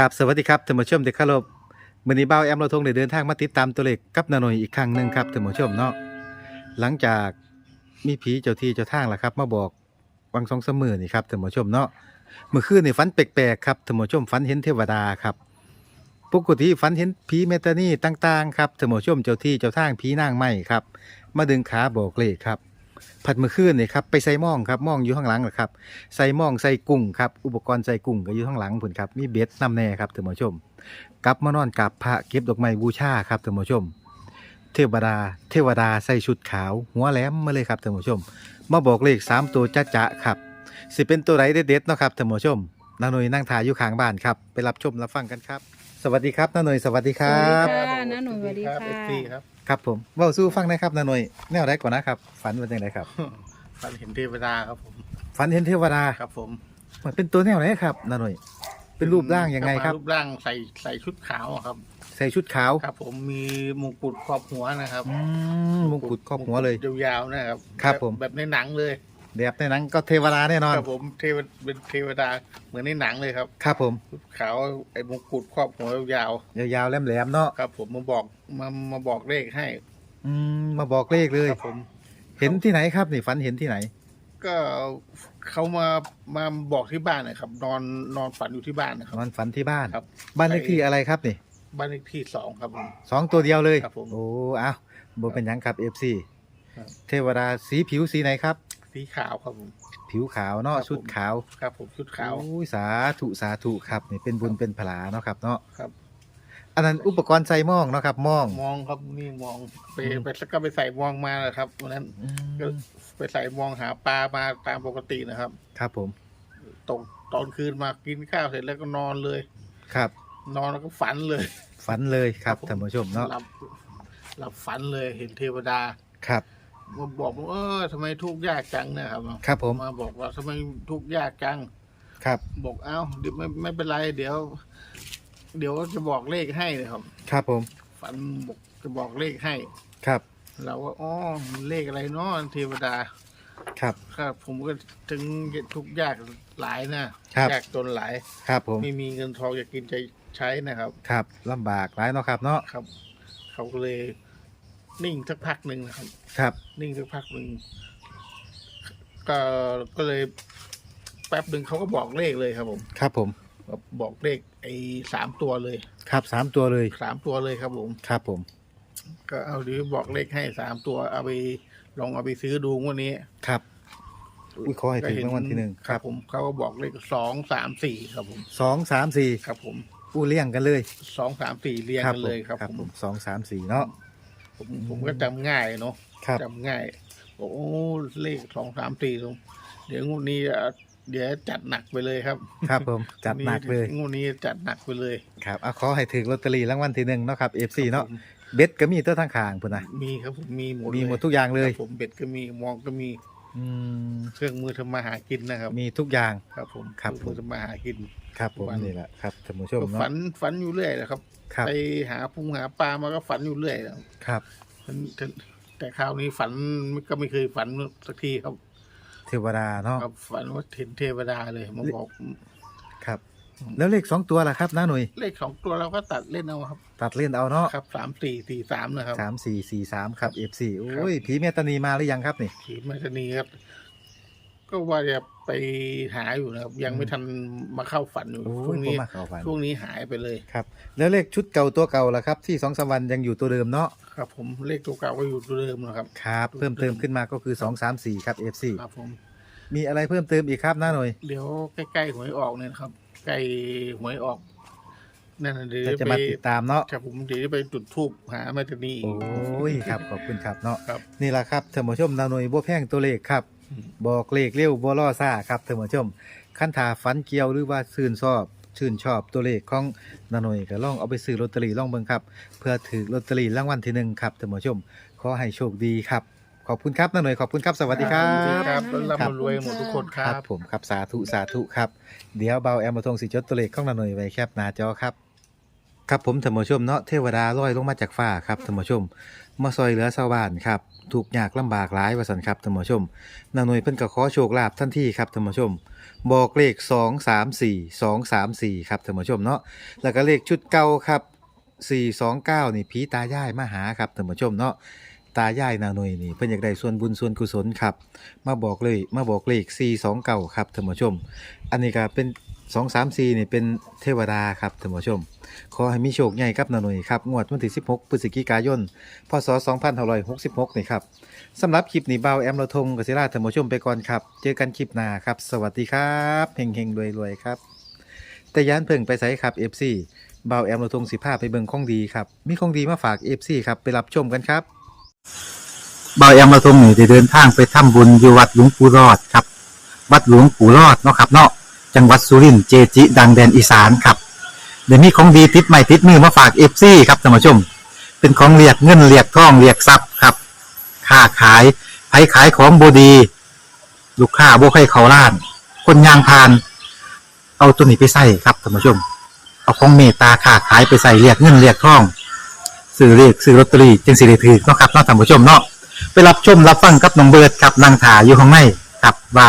กับสวัสดีครับท่านผู้ชมที่เคารพมื้อนี้เบ้าแอมเราทงได้เดินทางมาติดตามตัวเลขกับนาหน่อยอีกครั้งหนึ่งครับท่านผู้ชมเนาะหลังจากมีผีเจ้าที่เจ้าทางล่ะครับ มาบอกวังสองเสมือนี่ครับท่านผู้ชมเนาะเมื่อคืนนี่ฝันแปลกๆครับท่านผู้ชมฝันเห็นเทวดาครับปกติฝันเห็นผีเมตตานี่ต่างๆครับท่านผู้ชมเจ้าที่เจ้าทางผีนางไม้ครับ มาดึงขาบอกเลขครับ ผัดเมื่อคืนนี่ครับไปใส่หม่องครับหม่องอยู่ข้างหลังเหรอครับใส่หม่องใส่กุ้งครับอุปกรณ์ใส่กุ้งก็อยู่ข้างหลังพุ่นครับมีเบ็ดนำแน่ครับท่านผู้ชม กลับมานอนกับพระเก็บดอกไม้บูชาครับท่านผู้ชม เทวดา เทวดาใส่ชุดขาว หัวแหลมมาเลยครับท่านผู้ชม มาบอกเลขสามตัวจ้าจะครับสิเป็นตัวไหนเด็ดๆเนาะครับท่านผู้ชมนาหน่ยนั่งถ่ายอยู่ข้างบ้านครับไปรับชมรับฟังกันครับ สวัสดีครับนาหน่ยสวัสดีครับสวัสดี ค่ะน้าหนุ่ยสวัสดีค่ะ เอฟซีครับครับผมเว้าสู้ฟังหนะครับนาหน่ยแนวไหนก่อนนะครับ ฝันเป็นยังไงครับ ฝันเห็นเทวดาครับผมฝันเห็นเทวดาครับผมมันเป็นตัวแนวไหนครับนาหน่ยเป็นรูปร่างยังไงครับ รูปร่างใส่ใส่ชุดขาวอะครับ ใส่ชุดขาวครับ ผมมีมงกุฎครอบหัวนะครับอืมมงกุฎครอบหัวเลย ยาวๆนะครับครับผม แบบในหนังเลย แบบในหนังก็เทวดาแน่นอน ครับผมเทวเป็นเทวดาเหมือนในหนังเลยครับครับผม ชุดขาวไอ้มงกุฎครอบหัวยาวยาวๆแหลมๆเนาะ ๆครับ ผมมาบอกมามาบอกเลขให้อืม มาบอกเลขเลย ครับผม เห็นที่ไหนครับนี่ฝันเห็นที่ไหน ก็เขามามาบอกที่บ้านนะครับ นอนนอนฝันอยู่ที่บ้านนะครับ นอนฝันที่บ้าน ครับ บ้านเลขที่อะไรครับนี่บ้านเลขที่สองครับผม สองตัวเดียวเลย ครับผมโอ้อ้าวบเป็นหยังครับเอฟซีครับ เทวดาสีผิวสีไหนครับ สีขาวครับผม ผิวขาวเนาะครับผม ชุดขาวครับผมชุดขาวโอ้ยสาธุสาธุครับนี่เป็นบุญเป็นพลาเนาะครับเนาะครับ อันนั้นอุปกรณ์ใส่หมองเนาะครับหมองมองครับนี่มองไปอืมไปแล้วก็ไปใส่มองมาเลยครับวันนั้นอืก็มไปใส่มองหาปลามาตามปกตินะครับครับผมตกตอนคืนมากินข้าวเสร็จแล้วก็นอนเลย ครับ นอนแล้วก็ฝันเลย ฝันเลยครับครับผม ท่านผู้ชมเนาะหลับหลับฝันเลยเห็นเทวดา ครับ มาบอกว่าเออทำไมทุกข์ยากจังเนะครับครับผมมาบอกว่าทำไมทุกข์ยากจัง ครับ บอกเอ้าเดี๋ยวไม่ไม่เป็นไร เดี๋ยว เดี๋ยวจะบอกเลขให้นะครับ ครับผม ฝันบอกจะบอกเลขให้ ครับ เราก็อ๋อมันเลขอะไรเนาะเทวดา ครับ ครับ ผมก็ถึงทุกข์ยากหลายนะครับ ยากจนหลาย ครับผม ไม่มีเงินทองจะกินจะใช้นะครับ ครับลำบากหลายเนาะครับเนาะ ครับ เขาก็เลย นิ่งสักพักหนึ่งนะครับ ครับนิ่งสักพักหนึ่งก็ก็เลย แป๊บหนึ่งเขาก็บอกเลขเลยครับผมครับผมบอกเลขไอ้สามตัวเลยครับสามตัวเลยสามตัวเลยครับผมครับผม ก็เอาดีบอกเลขให้สามตัวเอาไปลองเอาไปซื้อดูงวันนี้ครับอุ้ยขอให้ถึงรางวัลที่หนึ่งครับ ผมเขาก็บอกเลขสองสามสี่ครับผมสองสามสี่ครับผมอู้เลี่ยงกันเลยสองสามสี่เรียงกันเลยครับครับผมผมสองสามสี่เนาะ ผมผมก็จำง่ายเนาะครับ จำง่ายบอกโอ้เลขสองสามสี่ตรงเดี๋ยวงวดนี้อะเดี๋ยวจัดหนักไปเลยครับครับผมจัดหนักเลยงวดนี้จัดหนักไปเลยครับเอาขอให้ถึงลอตเตอรี่รางวัลที่หนึ่งเนาะครับเอฟซีเนาะครับผมเบ็ดก็มีตัวทางข้างพุ่นนะมีครับผมมีหมดมีหมดเยทุกอย่างเลย ครับผมเบ็ดก็มีมองก็มี อืมเครื่องมือทำมาหากินนะครับ มีทุกอย่าง ครับผมครับเคองมือทำมาหากิน ครับผมวัน นี่แหละครับท่านผู้ชมก็เนาะฝันฝันอยู่เรื่อยนะครับ ครับไปหาพุงหาปลามาก็ฝันอยู่เรื่อยนะครับครับฝันแต่แต่คราวนี้ฝันก็ไม่เคยฝันสักทีครับ เทวดาเนาะครับฝันว่าเห็นเทวดาเลยมาบอก ครับ แล้วเลขสองตัวล่ะครับน้าหน่ยเลขสองตัวเราก็ตัดเล่นเอาครับ ตัดเล่นเอาเนาะครับสามสี่สี่สามนะครับสามสี่สี่สามครับเอฟซีโอ้ยผีเมตตานีมาหรือยังครับนี่ผีมาชนีครับ ก็ว่าจะไปหาอยู่นะครับ ยังไม่ทันมาเข้าฝันอยู่โอ้ช่วยงผมนี้มาเข้าฝันช่วงนี้หายไปเลยครับ แล้วเลขชุดเก่าตัวเก่าล่ะครับ ที่สองสามวันยังอยู่ตัวเดิมเนาะครับ ผมเลขตัวเก่าก็อยู่ตัวเดิมนะครับครับ เพิ่มเติมขึ้นมาก็คือสองสามสี่ครับเอฟซีครับผมมีอะไรเพิ่มเติมอีกครับน้าหน่ยเดี๋ยวใกล้ๆหวยออกเนี่ยนะครับใกล้หวยออก นั่นน่ะเดี๋ยวก็จะไปมาติดตามเนาะครับผมเดี๋ยวจะไปจุดทูบหาแม่ตานีอีกโอ้ยครับขอบคุณครับเนาะครับนี่แหละครับท่านผู้ชมนาหน่วยบ่แพงตัวเลขครับอืมบอกเลขเร็วบ่ล่อซ่าครับท่านผู้ชมคันถาฝันเกี่ยวหรือว่าชื่นชอบชื่นชอบตัวเลขของนาหน่วยก็ลองเอาไปซื้อลอตเตอรี่ลองเบิ่งครับ เพื่อถือลอตเตอรี่รางวัลที่หนึ่งครับท่านผู้ชมขอให้โชคดีครับขอบคุณครับนาหน่วยขอบคุณครับสวัสดีครัสวัสดีบครับครับร่ำรวยหมดทุกคนคครัรับบผมครับสาธุสาธุครับ เดี๋ยวเบาแอมมาทงสิจดตัวเลขของนาหน่วยไว้แคปหน้าจอครับ ครับผมท่านผู้ชมเนาะเทวดาลอยลงมาจากฟ้าครับท่านผู้ชม มาซอยเหลือชาวบ้านครับถูกยากลำบากหลายวสันครับท่านผู้ชมนาหน่วยเพิ่นก็ขอโชคลาภทันที่ครับท่านผู้ชม บอกเลข 2 3 4 2 3 4ครับท่านผู้ชมเนาะแล้วก็เลขชุดเก่าครับ429นี่ผีตายายมาหาครับท่านผู้ชมเนาะตายายนาหน่วยนี่เพิ่นอยากได้ส่วนบุญส่วนกุศลครับ มาบอกเลยมาบอกเลข429ครับท่านผู้ชม อันนี้ก็เป็น 2 3 4นี่เป็นเทวดาครับท่านผู้ชม ขอให้มีโชคใหญ่ครับนาหน่ยครับงวดวันที่16พฤศจิกายนพศ2566นี่ครับสำหรับคลิปนี้เบาแอมเราทงกศิราท่านผู้ชมไปก่อนครับ เจอกันคลิปหน้าครับ สวัสดีครับเฮงเฮงรวยรวยครับ แต่ยานเพิ่งไปใส่ครับ FC เบาแอมเราทงสิภาไปเบิ่งของดีครับ มีของดีมาฝาก FC ครับไปรับชมกันครับเบาแอมเราทงนี่ได้เดินทางไปทำบุญอยู่วัดหลวงปู่รอดครับ วัดหลวงปู่รอดเนาะครับเนาะ จังหวัดสุรินทร์เจจิ ดังแดนอีสานครับเดี๋ยวนี้ของดีติดใหม่ติดมือมาฝากเอฟซีครับท่านผู้ชม เป็นของเรียกเงินเรียกทองเรียกทรัพย์ครับค้าขายไผขายของบดี ลูกค้าบ่ใครเขาล้าน คนยางพาน เอาตัวนี้ไปใส่ครับท่านผู้ชม เอาของเมตตาค้าขายไปใส่เรียกเงินเรียกทองซื้อเรียกซื้อลอตเตอรี่จึงสิได้ถือเนาะครับเนาะท่านผู้ชมเนาะไปรับชมรับฟังกับน้องเบิร์ดครับนางถาอยู่ข้างในครับว่า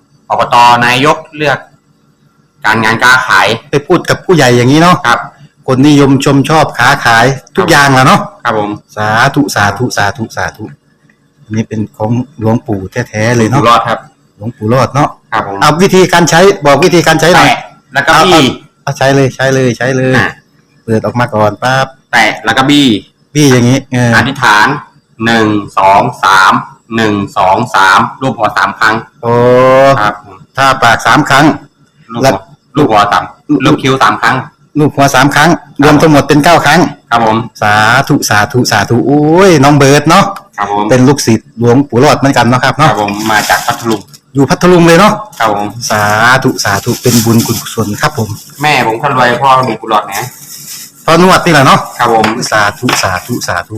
อบตนายกเลือก การงานการขายไปพูดกับผู้ใหญ่อย่างนี้เนาะครับ คนนิยมชมชอบค้าขายทุกอย่างแหละเนาะครับผมสาธุสาธุสาธุสาธุอันนี้เป็นของหลวงปู่แท้ๆเลยอยู่เนาะรอดครับ หลวงปู่รอดเนาะครับผมเอาวิธีการใช้บอกวิธีการใช้หน่อย แตะแล้วก็บี้ เอาใช้เลยใช้เลยใช้เลย อะ เปิดออกมาก่อนปั๊บแตะแล้วก็บี้พี่อย่างนี้เอออธิษฐานหนึ่งสองสาม หนึ่งสองสามรูปหัวสามครั้งโอ้ครับผมถ้าปากสามครั้งลูกแล้หัววลูกหัวสามลูกคิ้วสามครั้ง ลูกหัวสามครั้ง รวมทั้งหมดเป็นเก้าครั้ง ครับผมสาธุสาธุสาธุโอ้ยน้องเบิร์ดเนาะครับผมเป็นลูกศิษย์หลวงปู่รอดเหมือนกันเนาะครับครัเนาะบผมมาจากพัทลุงอยู่พัทลุงเลยเนาะครับผมสาธุสาธุเป็นบุญกุศลครับผมแม่ผมคนรวยพ่อมีกุหลาบนะพอนวดนี่แหละเนาะครับผมสาธุสาธุสาธุ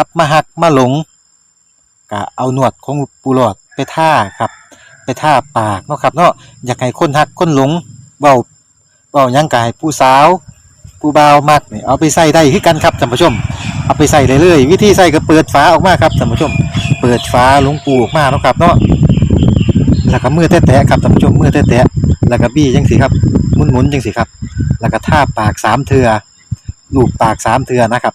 กลับมาหักมาหลงก็เอาหนวดของปูหลอดไปท่าครับ ไปท่าปากเนาะครับเนาะอยากให้คนหักคนหลงเบาเบายังกายผู้สาวผู้บ่าวมักนี่เอาไปใส่ได้คือกันครับท่านผู้ชม เอาไปใส่เลยเลยวิธีใส่ก็เปิดฝาออกมาครับท่านผู้ชม เปิดฝาหลวงปูออกมาเนาะครับเนาะแล้วก็มือแตะๆครับท่านผู้ชมมือแตะๆแล้วก็บี้จังสิครับหมุนๆจังสิครับ แล้วก็ท่าปากสามเทือลูบปากสามเทือนะครับ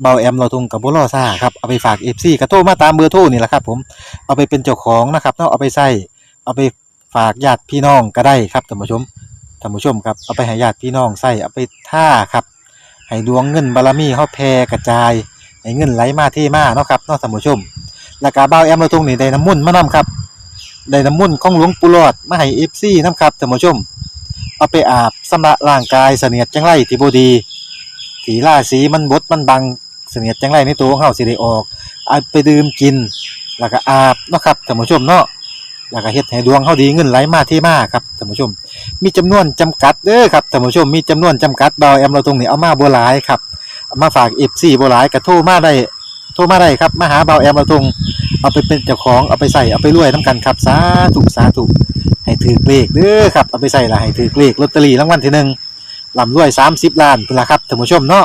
เบาแอมเราทงกับบุรอซ่าครับเอาไปฝากเอฟซีกระโทรมาตามเบอร์โทรนี่แหละครับ ผมเอาไปเป็นเจ้าของนะครับเนาะเอาไปใส่เอาไปฝากญาติพี่น้องก็ได้ครับท่านผู้ชมท่านผู้ชมครับเอาไปให้ญาติพี่น้องใส่เอาไปท่าครับให้ดวงเงินบารมีเฮาแผ่กระจายให้เงินไหลมาเทมาเนาะครับเนาะท่านผู้ชมแล้วก็บ่าแอมเราตรงนี้ได้น้ำมุ่นมานํครับได้น้ำมุ่นของหลวงปู่หลอดมาให้ FC นํครับท่านผู้ชม เอาไปอาบสำระร่างกายเสนียดจังไรที่บดีที่ราศีมันบดมันบัง เสนียดจังไรในตัวของเฮาสิได้ออกเอาไปดื่มกิน แล้วก็อาบเนาะครับท่านผู้ชมเนาะแล้วก็เฮ็ดให้ดวงเฮาดีเงินไหลมาเทมาครับท่านผู้ชม มีจำนวนจำกัดเด้อครับท่านผู้ชมมีจำนวนจำกัดเบาแอมเราตรงนี้เอามาบ่หลายครับเอามาฝาก FC บ่หลายก็โทรมาได้โทรมาได้ครับมาหาเบาแอมเราตรงเอาไปเป็นเจ้าของเอาไปใส่เอาไปรวยน้ำกันครับสาธุสาธุให้ถือเลขเด้อครับเอาไปใส่ละให้ถือเลขลอตเตอรี่รางวัลที่หนึ่งลำรวยสามสิบล้านเป็นละครับท่านผู้ชมเนาะ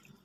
ับ